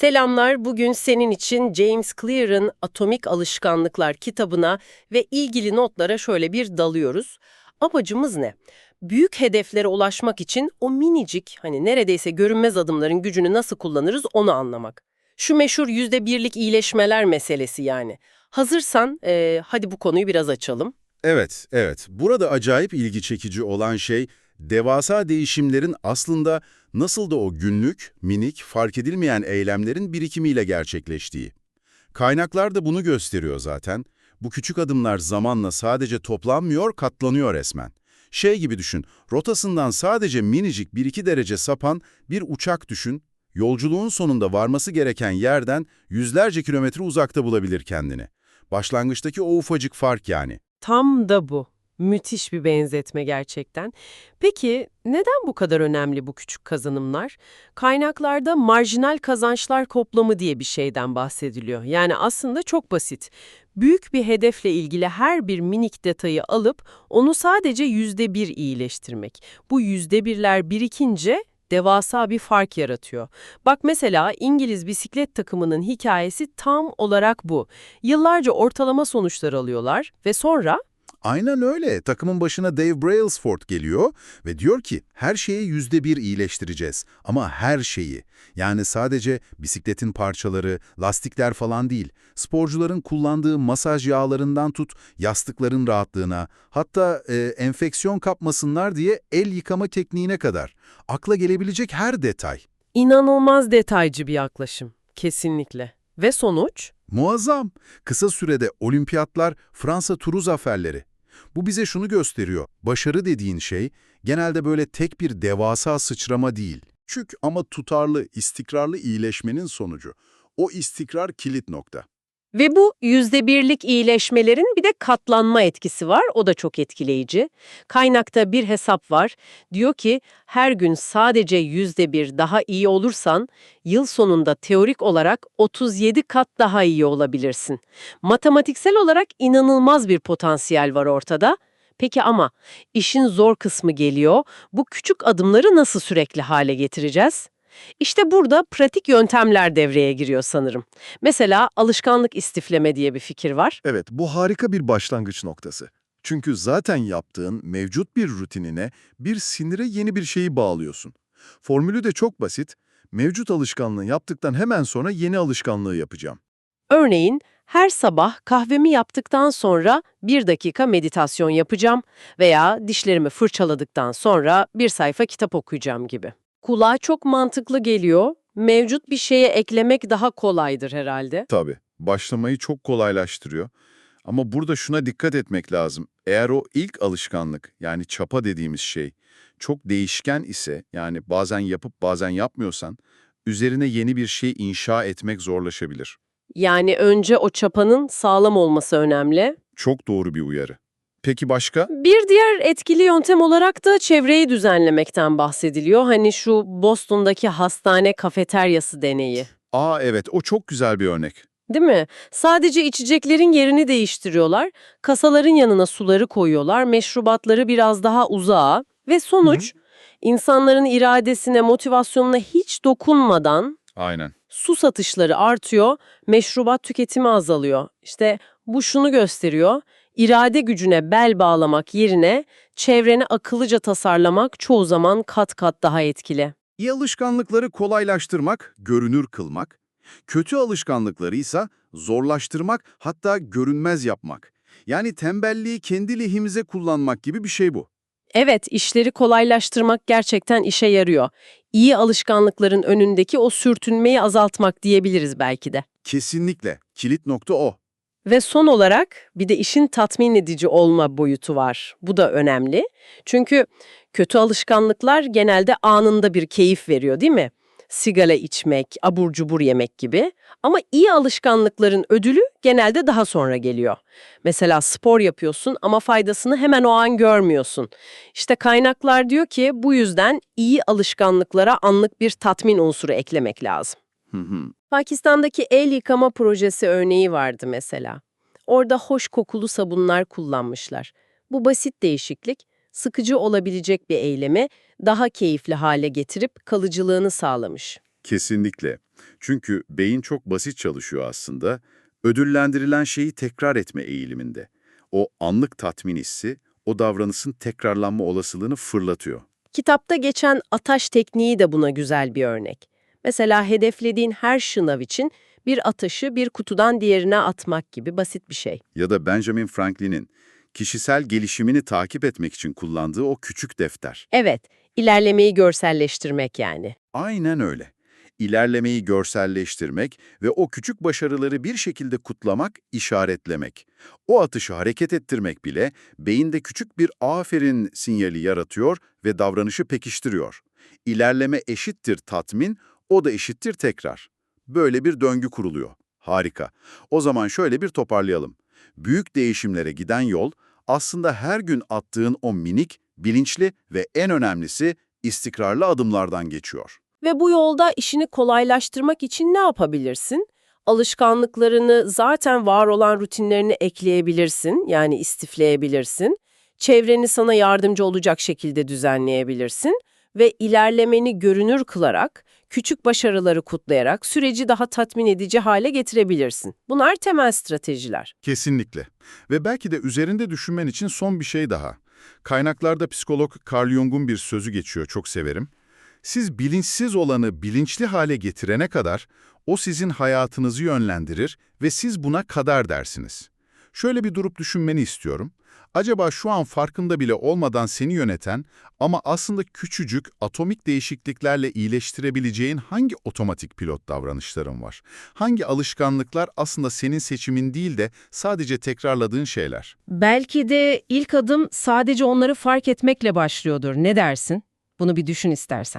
Selamlar. Bugün senin için James Clear'ın Atomik Alışkanlıklar kitabına ve ilgili notlara şöyle bir dalıyoruz. Amacımız ne? Büyük hedeflere ulaşmak için o minicik, hani neredeyse görünmez adımların gücünü nasıl kullanırız onu anlamak. Şu meşhur yüzde birlik iyileşmeler meselesi yani. Hazırsan eee, hadi bu konuyu biraz açalım. Evet, evet. Burada acayip ilgi çekici olan şey, devasa değişimlerin aslında nasıl da o günlük, minik, fark edilmeyen eylemlerin birikimiyle gerçekleştiği. Kaynaklar da bunu gösteriyor zaten. Bu küçük adımlar zamanla sadece toplanmıyor, katlanıyor resmen. Şey gibi düşün, rotasından sadece minicik 1-2 derece sapan bir uçak düşün, yolculuğun sonunda varması gereken yerden yüzlerce kilometre uzakta bulabilir kendini. Başlangıçtaki o ufacık fark yani. Tam da bu. Müthiş bir benzetme gerçekten. Peki neden bu kadar önemli bu küçük kazanımlar? Kaynaklarda marjinal kazançlar toplamı diye bir şeyden bahsediliyor. Yani aslında çok basit. Büyük bir hedefle ilgili her bir minik detayı alıp onu sadece yüzde bir iyileştirmek. Bu yüzde birler birikince devasa bir fark yaratıyor. Bak mesela İngiliz bisiklet takımının hikayesi tam olarak bu. Yıllarca ortalama sonuçlar alıyorlar ve sonra Aynen öyle. Takımın başına Dave Brailsford geliyor ve diyor ki her şeyi yüzde bir iyileştireceğiz. Ama her şeyi. Yani sadece bisikletin parçaları, lastikler falan değil. Sporcuların kullandığı masaj yağlarından tut, yastıkların rahatlığına, hatta e, enfeksiyon kapmasınlar diye el yıkama tekniğine kadar. Akla gelebilecek her detay. İnanılmaz detaycı bir yaklaşım. Kesinlikle. Ve sonuç? Muazzam. Kısa sürede olimpiyatlar, Fransa turu zaferleri. Bu bize şunu gösteriyor. Başarı dediğin şey genelde böyle tek bir devasa sıçrama değil. Küçük ama tutarlı, istikrarlı iyileşmenin sonucu. O istikrar kilit nokta. Ve bu yüzde birlik iyileşmelerin bir de katlanma etkisi var. O da çok etkileyici. Kaynakta bir hesap var. Diyor ki her gün sadece yüzde bir daha iyi olursan yıl sonunda teorik olarak 37 kat daha iyi olabilirsin. Matematiksel olarak inanılmaz bir potansiyel var ortada. Peki ama işin zor kısmı geliyor. Bu küçük adımları nasıl sürekli hale getireceğiz? İşte burada pratik yöntemler devreye giriyor sanırım. Mesela alışkanlık istifleme diye bir fikir var. Evet, bu harika bir başlangıç noktası. Çünkü zaten yaptığın mevcut bir rutinine, bir sinire yeni bir şeyi bağlıyorsun. Formülü de çok basit. Mevcut alışkanlığı yaptıktan hemen sonra yeni alışkanlığı yapacağım. Örneğin her sabah kahvemi yaptıktan sonra bir dakika meditasyon yapacağım veya dişlerimi fırçaladıktan sonra bir sayfa kitap okuyacağım gibi. Kulağa çok mantıklı geliyor. Mevcut bir şeye eklemek daha kolaydır herhalde. Tabii, başlamayı çok kolaylaştırıyor. Ama burada şuna dikkat etmek lazım. Eğer o ilk alışkanlık, yani çapa dediğimiz şey, çok değişken ise, yani bazen yapıp bazen yapmıyorsan, üzerine yeni bir şey inşa etmek zorlaşabilir. Yani önce o çapanın sağlam olması önemli. Çok doğru bir uyarı. Peki başka? Bir diğer etkili yöntem olarak da çevreyi düzenlemekten bahsediliyor. Hani şu Boston'daki hastane kafeteryası deneyi. Aa evet, o çok güzel bir örnek. Değil mi? Sadece içeceklerin yerini değiştiriyorlar, kasaların yanına suları koyuyorlar, meşrubatları biraz daha uzağa ve sonuç insanların iradesine, motivasyonuna hiç dokunmadan Aynen. su satışları artıyor, meşrubat tüketimi azalıyor. İşte bu şunu gösteriyor. İrade gücüne bel bağlamak yerine çevreni akıllıca tasarlamak çoğu zaman kat kat daha etkili. İyi alışkanlıkları kolaylaştırmak, görünür kılmak, kötü alışkanlıkları ise zorlaştırmak, hatta görünmez yapmak. Yani tembelliği kendi lehimize kullanmak gibi bir şey bu. Evet, işleri kolaylaştırmak gerçekten işe yarıyor. İyi alışkanlıkların önündeki o sürtünmeyi azaltmak diyebiliriz belki de. Kesinlikle. Kilit nokta o. Ve son olarak bir de işin tatmin edici olma boyutu var. Bu da önemli. Çünkü kötü alışkanlıklar genelde anında bir keyif veriyor değil mi? Sigara içmek, abur cubur yemek gibi. Ama iyi alışkanlıkların ödülü genelde daha sonra geliyor. Mesela spor yapıyorsun ama faydasını hemen o an görmüyorsun. İşte kaynaklar diyor ki bu yüzden iyi alışkanlıklara anlık bir tatmin unsuru eklemek lazım. Hı hı. Pakistan'daki el yıkama projesi örneği vardı mesela. Orada hoş kokulu sabunlar kullanmışlar. Bu basit değişiklik, sıkıcı olabilecek bir eylemi daha keyifli hale getirip kalıcılığını sağlamış. Kesinlikle. Çünkü beyin çok basit çalışıyor aslında. Ödüllendirilen şeyi tekrar etme eğiliminde. O anlık tatmin hissi, o davranışın tekrarlanma olasılığını fırlatıyor. Kitapta geçen ataş tekniği de buna güzel bir örnek. Mesela hedeflediğin her şınav için bir ataşı bir kutudan diğerine atmak gibi basit bir şey. Ya da Benjamin Franklin'in kişisel gelişimini takip etmek için kullandığı o küçük defter. Evet, ilerlemeyi görselleştirmek yani. Aynen öyle. İlerlemeyi görselleştirmek ve o küçük başarıları bir şekilde kutlamak, işaretlemek. O atışı hareket ettirmek bile beyinde küçük bir aferin sinyali yaratıyor ve davranışı pekiştiriyor. İlerleme eşittir tatmin, o da eşittir tekrar. Böyle bir döngü kuruluyor. Harika. O zaman şöyle bir toparlayalım. Büyük değişimlere giden yol aslında her gün attığın o minik, bilinçli ve en önemlisi istikrarlı adımlardan geçiyor. Ve bu yolda işini kolaylaştırmak için ne yapabilirsin? Alışkanlıklarını, zaten var olan rutinlerini ekleyebilirsin, yani istifleyebilirsin. Çevreni sana yardımcı olacak şekilde düzenleyebilirsin ve ilerlemeni görünür kılarak, küçük başarıları kutlayarak süreci daha tatmin edici hale getirebilirsin. Bunlar temel stratejiler. Kesinlikle. Ve belki de üzerinde düşünmen için son bir şey daha. Kaynaklarda psikolog Carl Jung'un bir sözü geçiyor, çok severim. Siz bilinçsiz olanı bilinçli hale getirene kadar o sizin hayatınızı yönlendirir ve siz buna kadar dersiniz. Şöyle bir durup düşünmeni istiyorum. Acaba şu an farkında bile olmadan seni yöneten ama aslında küçücük atomik değişikliklerle iyileştirebileceğin hangi otomatik pilot davranışların var? Hangi alışkanlıklar aslında senin seçimin değil de sadece tekrarladığın şeyler? Belki de ilk adım sadece onları fark etmekle başlıyordur. Ne dersin? Bunu bir düşün istersen.